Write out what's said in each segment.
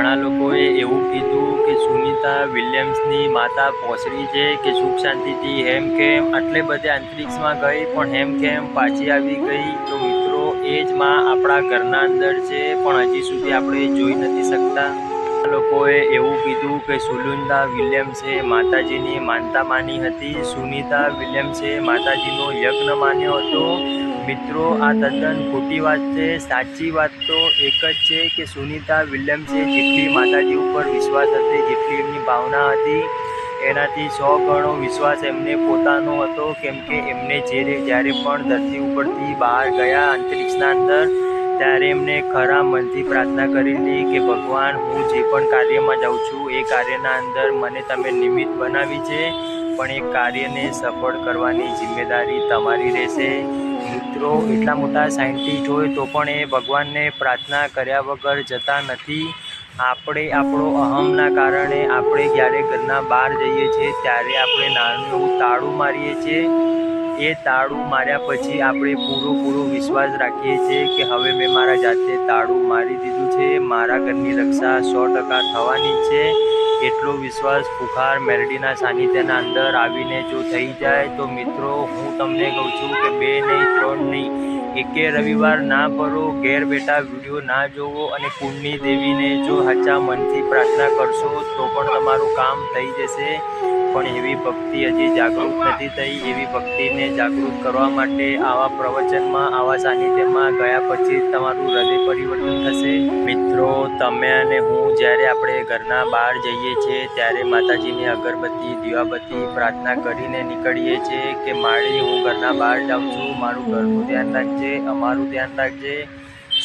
ઘણા લોકોએ એવું કીધું કે સુનિતા વિલિયમ્સની માતા પોસરી છે, કે સુખ શાંતિથી હેમ કેમ આટલે બધે અંતરિક્ષમાં ગઈ, પણ હેમ કેમ પાછી આવી ગઈ? તો મિત્રો, એ જ માં આપણા ઘરના અંદર છે, પણ હજી સુધી આપણે જોઈ નથી શકતા. લોકોએ એવું કીધું કે સુલુંદા વિલિયમ્સે માતાજીની માનતા માની હતી. સુનિતા વિલિયમ્સે માતાજીનો યજ્ઞ માન્યો હતો. મિત્રો, આ તદ્દન ખોટી વાત છે. સાચી વાત તો એક જ છે કે સુનિતા વિલિયમ્સે જેટલી માતાજી ઉપર વિશ્વાસ હતી, જેટલી એમની ભાવના હતી, એનાથી સો ગણો વિશ્વાસ એમને પોતાનો હતો. કેમ કે એમને જે જ્યારે પણ ધરતી ઉપરથી બહાર ગયા અંતરિક્ષના અંદર, ત્યારે એમને ખરા મનથી પ્રાર્થના કરેલી કે, ભગવાન, હું જે પણ કાર્યમાં જાઉં છું, એ કાર્યના અંદર મને તમે નિમિત્ત બનાવી છે, પણ એ કાર્યને સફળ કરવાની જિમ્મેદારી તમારી રહેશે. મિત્રો એટલા મોટા સાયન્ટિસ્ટ હોય તો પણ એ ભગવાનને પ્રાર્થના કર્યા વગર જતા નથી. આપણે આપણો અહમના કારણે આપણે જ્યારે ઘરના બહાર જઈએ છીએ, ત્યારે આપણે નાનું તાળું મારીએ છીએ. એ તાળું માર્યા પછી આપણે પૂરો પૂરો વિશ્વાસ રાખીએ છીએ કે હવે મેં મારા જાતે તાળું મારી દીધું છે, મારા ઘરની રક્ષા સો ટકા થવાની છે. એટલો વિશ્વાસ ફુખાર મેરડીના સાનિધ્યના અંદર આવીને જો થઈ જાય તો મિત્રો, હું તમને કહું છું કે બે નહીં, ત્રણ નહીં. એકે રવિવાર ના ભરો ઘેર બેઠા વીડિયો ના જોવો અને કુંડની દેવીને જો સાચા મનથી પ્રાર્થના કરશો તો પણ તમારું કામ થઈ જશે. પણ એવી ભક્તિ હજી જાગૃત નથી થઈ. એવી ભક્તિને જાગૃત કરવા માટે આવા પ્રવચનમાં, આવા સાનિધ્યમાં ગયા પછી તમારું હૃદય પરિવર્તન થશે. મિત્રો, તમે અને હું જ્યારે આપણે ઘરના બહાર જઈએ છીએ, ત્યારે માતાજીની અગરબત્તી, દીવાબત્તી પ્રાર્થના કરીને નીકળીએ છીએ કે માળી, હું ઘરના બહાર જાઉં છું. મારું ઘરનું ધ્યાન રાખજે. અમારું ધ્યાન રાખજે.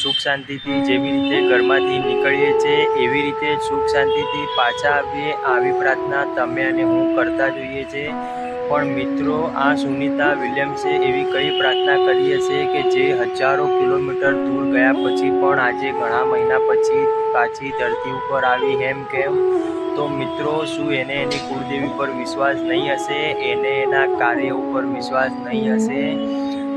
સુખ શાંતિથી જેવી રીતે ઘરમાંથી નીકળીએ છીએ એવી રીતે સુખ શાંતિથી પાછા આવીએ. આવી પ્રાર્થના તમે અને હું કરતા જોઈએ છીએ પણ મિત્રો, આ સુનિતા વિલિયમ્સે એવી કઈ પ્રાર્થના કરી હશે કે જે હજારો કિલોમીટર દૂર ગયા પછી પણ આજે ઘણા મહિના પછી પાછી ધરતી ઉપર આવી એમ કેમ? તો મિત્રો, શું એને એની કુળદેવી પર વિશ્વાસ નહીં હશે? એને એના કાર્ય ઉપર વિશ્વાસ નહીં હશે?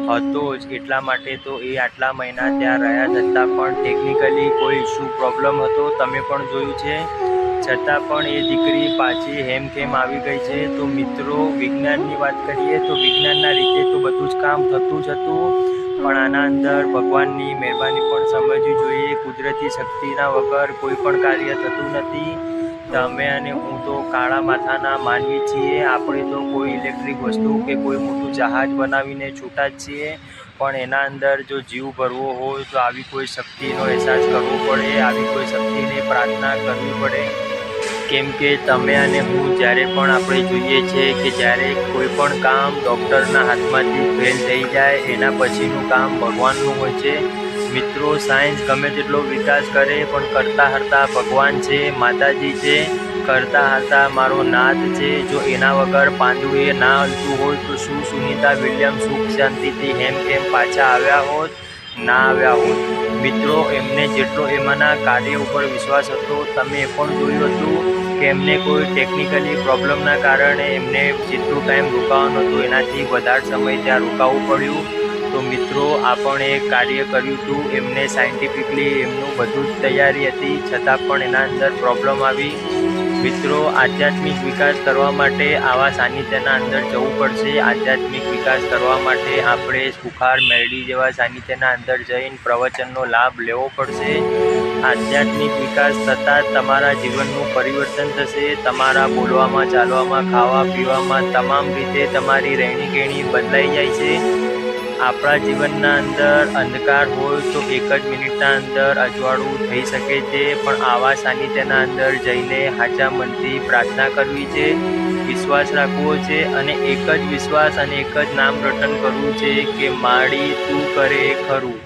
હતો જ. એટલા માટે તો એ આટલા મહિના ત્યાં રહ્યા છતાં પણ ટેકનિકલી કોઈ ઇશ્યુ પ્રોબ્લેમ હતો તમે પણ જોયું છે. છતાં પણ એ દીકરી પાછી હેમ ખેમ આવી ગઈ છે? તો મિત્રો, વિજ્ઞાનની વાત કરીએ તો વિજ્ઞાનના રીતે તો બધું જ કામ થતું જ હતું. પણ આના અંદર ભગવાનની મહેરબાની પણ સમજવી જોઈએ. કુદરતી શક્તિના વગર કોઈ પણ કાર્ય થતું નથી. તમે અને હું તો કાળા માથાના માનવી છીએ. આપણે તો કોઈ ઇલેક્ટ્રિક વસ્તુ કે કોઈ મોટું જહાજ બનાવીને છૂટા જ છીએ. પણ એના અંદર જો જીવ ભરવો હોય તો આવી કોઈ શક્તિનો અહેસાસ કરવો પડે. આવી કોઈ શક્તિને પ્રાર્થના કરવી પડે. કેમ કે તમે અને હું જ્યારે પણ આપણે જોઈએ છીએ કે જ્યારે કોઈ પણ કામ ડૉક્ટરના હાથમાંથી ફેલ થઈ જાય, એના પછીનું કામ ભગવાનનું હોય છે. મિત્રો, સાયન્સ ગમે તેટલો વિકાસ કરે, પણ કરતા હરતા ભગવાન છે, માતાજી છે, કરતા હરતા મારો નાથ છે. જો એના વગર પાંડુએ ના હલતું હોય, તો શું સુનિતા વિલિયમ સુખ શાંતિથી હેમ કેમ પાછા આવ્યા હોત? ના આવ્યા હોત. મિત્રો, એમને જેટલો એમાંના કાર્ય ઉપર વિશ્વાસ હતો, તમે એ પણ જોયું હતું કે એમને કોઈ ટેકનિકલી પ્રોબ્લેમના કારણે એમને જેટલું ટાઈમ રોકાવાનો હતું, એનાથી વધારે સમય ત્યાં રોકાવવું પડ્યું. તો મિત્રો, આપણે કાર્ય કર્યું હતું. એમને સાયન્ટિફિકલી એમનું બધું જ તૈયારી હતી. છતાં પણ એના અંદર પ્રોબ્લેમ આવી. મિત્રો, આધ્યાત્મિક વિકાસ કરવા માટે આવા સાનિધ્યના અંદર જવું પડશે. આધ્યાત્મિક વિકાસ કરવા માટે આપણે સુખાર મેરડી જેવા સાનિધ્યના અંદર જઈને પ્રવચનનો લાભ લેવો પડશે. આધ્યાત્મિક વિકાસ થતાં તમારા જીવનનું પરિવર્તન થશે. તમારા બોલવામાં, ચાલવામાં ખાવા પીવામાં તમામ રીતે તમારી રહેણી કહેણી બદલાઈ જાય છે. આપણા જીવનના અંદર અંધકાર હોય તો એક જ મિનિટના અંદર અજવાળું થઈ શકે છે. પણ આવા સાનિધ્યના અંદર જઈને હાચા મનથી પ્રાર્થના કરવી છે, વિશ્વાસ રાખવો છે અને એક જ વિશ્વાસ અને એક જ નામ રટન કરવું છે કે માડી તું કરે ખરું.